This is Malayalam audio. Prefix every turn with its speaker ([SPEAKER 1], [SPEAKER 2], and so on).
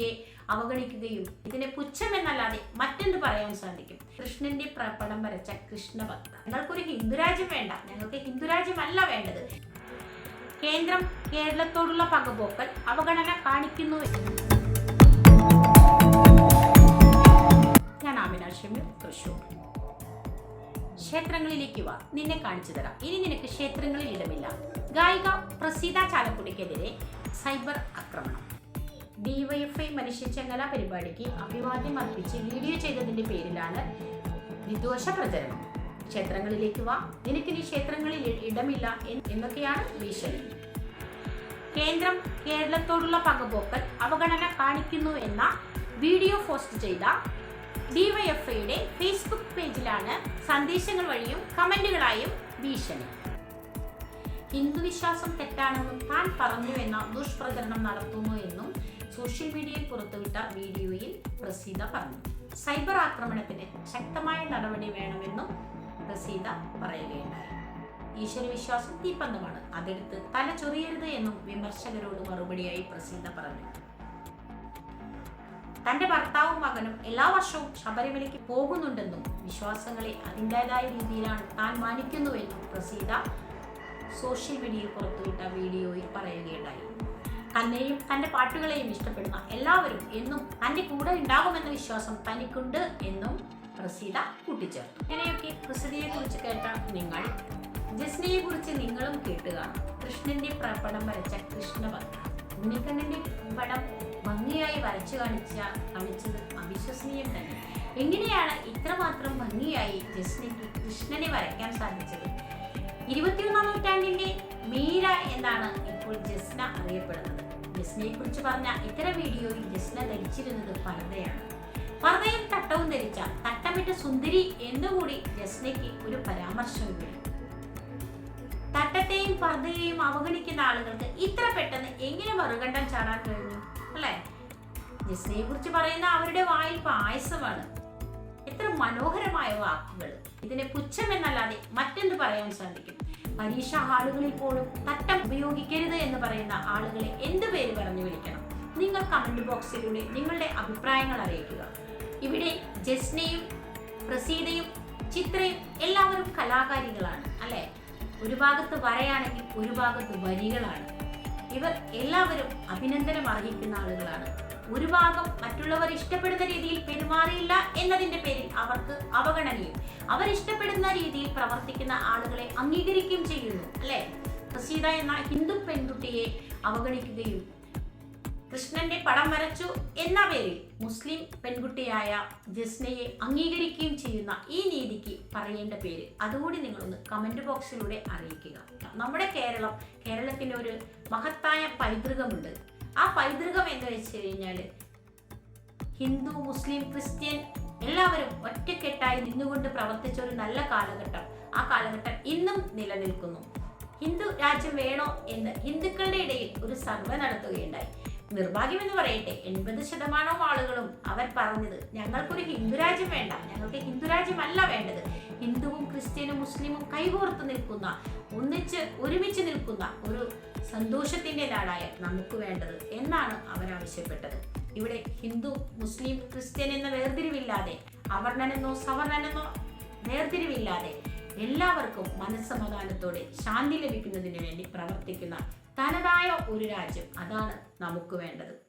[SPEAKER 1] പെൺകുട്ടിയെ അവഗണിക്കുകയും ഇതിനെ പുച്ഛമെന്നല്ലാതെ മറ്റെന്ത് പറയാൻ സാധിക്കും? കൃഷ്ണന്റെ പ്രപടം വരച്ച കൃഷ്ണഭക്ത. ഞങ്ങൾക്കൊരു ഹിന്ദുരാജ്യം വേണ്ട. ഞങ്ങൾക്ക് ഹിന്ദുരാജ്യമല്ല വേണ്ടത്. കേന്ദ്രം കേരളത്തോടുള്ള പകപോക്കൽ അവഗണന കാണിക്കുന്നു തൃശൂർ. ക്ഷേത്രങ്ങളിലേക്ക് വാ. നിന്നെ കാണിച്ചു തരാം. ഇനി നിനക്ക് ക്ഷേത്രങ്ങളിൽ ഇടമില്ല. ഗായിക പ്രസീത ചാലക്കുടിക്കെതിരെ സൈബർ ആക്രമണം. ഡിവൈഎഫ്ഐ മനുഷ്യച്ചങ്ങല പരിപാടിക്ക് അഭിവാദ്യം അർപ്പിച്ച് വീഡിയോ ചെയ്തതിന്റെ പേരിലാണ് വിദ്വേഷ പ്രചരണം. ക്ഷേത്രങ്ങളിലേക്ക് വാ. നിനക്ക് നീ ക്ഷേത്രങ്ങളിൽ ഇടമില്ല എന്ന് എന്നൊക്കെയാണ് ഭീഷണി. കേന്ദ്രം കേരളത്തോടുള്ള പകപോക്കൽ അവഗണന കാണിക്കുന്നു എന്ന വീഡിയോ പോസ്റ്റ് ചെയ്ത ഡിവൈഎഫ്ഐയുടെ ഫേസ്ബുക്ക് പേജിലാണ് സന്ദേശങ്ങൾ വഴിയും കമന്റുകളായും ഭീഷണി. ഹിന്ദുവിശ്വാസം തെറ്റാണെന്നും താൻ പറഞ്ഞു എന്ന ദുഷ്പ്രചരണം നടത്തുന്നു എന്നും സോഷ്യൽ മീഡിയയിൽ പുറത്തുവിട്ട വീഡിയോയിൽ റസീദ പറഞ്ഞു. സൈബർ ആക്രമണത്തിന് ശക്തമായ നടപടി വേണമെന്നും റസീദ പറയുകയുണ്ടായി. ഈശ്വരവിശ്വാസം തീപ്പന്തമാണ്. അതെടുത്ത് തല ചൊറിയരുത് എന്നും വിമർശകരോട് മറുപടിയായി പ്രസീദ പറഞ്ഞു. തന്റെ ഭർത്താവും മകനും എല്ലാ വർഷവും ശബരിമലയ്ക്ക് പോകുന്നുണ്ടെന്നും വിശ്വാസങ്ങളെ അതിന്റെതായ രീതിയിലാണ് താൻ മാനിക്കുന്നുവെന്നും പ്രസീത സോഷ്യൽ മീഡിയയിൽ പുറത്തുവിട്ട വീഡിയോയിൽ പറയുകയുണ്ടായി. തന്നെയും തന്റെ പാട്ടുകളെയും ഇഷ്ടപ്പെടുന്ന എല്ലാവരും എന്നും തന്റെ കൂടെ ഉണ്ടാകുമെന്ന വിശ്വാസം തനിക്കുണ്ട് എന്നും പ്രസീത കൂട്ടിച്ചേർത്തു. ഇങ്ങനെയൊക്കെ പ്രസിദ്ധിയെ കുറിച്ച് കേട്ട നിങ്ങൾ ജസ്നയെ കുറിച്ച് നിങ്ങളും കേട്ടുക. കൃഷ്ണന്റെ പടം വരച്ച കൃഷ്ണഭക്ത ഉണ്ണിക്കണ്ണന്റെ പടം ഭംഗിയായി വരച്ചു കാണിച്ച കാണിച്ചത് അവിശ്വസനീയം തന്നെ. എങ്ങനെയാണ് ഇത്രമാത്രം ഭംഗിയായി ജസ്നയ്ക്ക് കൃഷ്ണനെ വരയ്ക്കാൻ സാധിച്ചത്? ഇരുപത്തിയൊന്നാം നൂറ്റാണ്ടിന്റെ മീര എന്നാണ് ഇപ്പോൾ ജസ്ന അറിയപ്പെടുന്നത്. ജസ്നയെ കുറിച്ച് പറഞ്ഞ ഇത്തരം വീഡിയോയിൽ ജസ്ന ധരിച്ചിരുന്നത് പർദ്ദയാണ് പർദ്ദയും തട്ടവും ധരിച്ച തട്ടമിട്ട സുന്ദരി എന്നുകൂടി ജസ്നയ്ക്ക് ഒരു പരാമർശം കൂടി തട്ടത്തെയും പർദ്ദയെയും അവഗണിക്കുന്ന ആളുകൾക്ക് ഇത്ര പെട്ടെന്ന് എങ്ങനെ മറുകണ്ഠം ചാടാൻ കഴിഞ്ഞു? അല്ലേ? ജസ്നയെ കുറിച്ച് പറയുന്ന അവരുടെ വായിൽ പായസമാണ്. എത്ര മനോഹരമായ വാക്കുകൾ. ഇതിനെ പുച്ഛമെന്നല്ലാതെ മറ്റെന്ത് പറയാൻ സാധിക്കും? പരീക്ഷാ ഹാളുകളിൽ പോലും തട്ടം ഉപയോഗിക്കരുത് എന്ന് പറയുന്ന ആളുകളെ എന്ത് പേര് പറഞ്ഞു വിളിക്കണം? നിങ്ങൾ കമന്റ് ബോക്സിലൂടെ നിങ്ങളുടെ അഭിപ്രായങ്ങൾ അറിയിക്കുക. ഇവിടെ ജസ്നയും പ്രസീതയും ചിത്രയും എല്ലാവരും കലാകാരികളാണ് അല്ലെ? ഒരു ഭാഗത്ത് വരയാണെങ്കിൽ ഒരു ഭാഗത്ത് വരികളാണ്. ഇവർ എല്ലാവരും അഭിനന്ദനം അർഹിക്കുന്ന ആളുകളാണ്. ഒരു ഭാഗം മറ്റുള്ളവർ ഇഷ്ടപ്പെടുന്ന രീതിയിൽ പെരുമാറിയില്ല എന്നതിന്റെ പേരിൽ അവർക്ക് അവഗണനയും അവർ ഇഷ്ടപ്പെടുന്ന രീതിയിൽ പ്രവർത്തിക്കുന്ന ആളുകളെ അംഗീകരിക്കുകയും ചെയ്യുന്നു അല്ലെ? പ്രസീത എന്ന ഹിന്ദു പെൺകുട്ടിയെ അവഗണിക്കുകയും കൃഷ്ണന്റെ പടം വരച്ചു എന്ന പേരിൽ മുസ്ലിം പെൺകുട്ടിയായ ജസ്നയെ അംഗീകരിക്കുകയും ചെയ്യുന്ന ഈ നീതിക്ക് പറയേണ്ട പേര്. അതുകൂടി നിങ്ങളൊന്ന് കമന്റ് ബോക്സിലൂടെ അറിയിക്കുക. നമ്മുടെ കേരളം കേരളത്തിന് ഒരു മഹത്തായ പൈതൃകമുണ്ട്. ആ പൈതൃകം എന്ന് വെച്ച് കഴിഞ്ഞാൽ ഹിന്ദു മുസ്ലിം ക്രിസ്ത്യൻ എല്ലാവരും ഒറ്റക്കെട്ടായി നിന്നുകൊണ്ട് പ്രവർത്തിച്ച ഒരു നല്ല കാലഘട്ടം. ആ കാലഘട്ടം ഇന്നും നിലനിൽക്കുന്നു. ഹിന്ദു രാജ്യം വേണോ എന്ന് ഹിന്ദുക്കളുടെ ഇടയിൽ ഒരു സർവേ നടത്തുകയുണ്ടായി. നിർഭാഗ്യമെന്ന് പറയട്ടെ. എൺപത് ശതമാനവും ആളുകളും അവർ പറഞ്ഞത് ഞങ്ങൾക്കൊരു ഹിന്ദുരാജ്യം വേണ്ട. ഞങ്ങൾക്ക് ഹിന്ദുരാജ്യമല്ല വേണ്ടത്. ഹിന്ദുവും ക്രിസ്ത്യനും മുസ്ലിമും കൈകോർത്ത് നിൽക്കുന്ന ഒന്നിച്ച് ഒരുമിച്ച് നിൽക്കുന്ന ഒരു സന്തോഷത്തിന്റെ നാടായ നമുക്ക് വേണ്ടത് എന്നാണ് അവർ ആവശ്യപ്പെട്ടത്. ഇവിടെ ഹിന്ദു മുസ്ലിം ക്രിസ്ത്യൻ എന്ന വേർതിരിവില്ലാതെ അവർണനെന്നോ സവർണനെന്നോ വേർതിരിവില്ലാതെ എല്ലാവർക്കും മനസ്സമാധാനത്തോടെ ശാന്തി ലഭിക്കുന്നതിന് വേണ്ടി പ്രവർത്തിക്കുന്ന തനതായ ഒരു രാജ്യം അതാണ് നമുക്ക് വേണ്ടത്.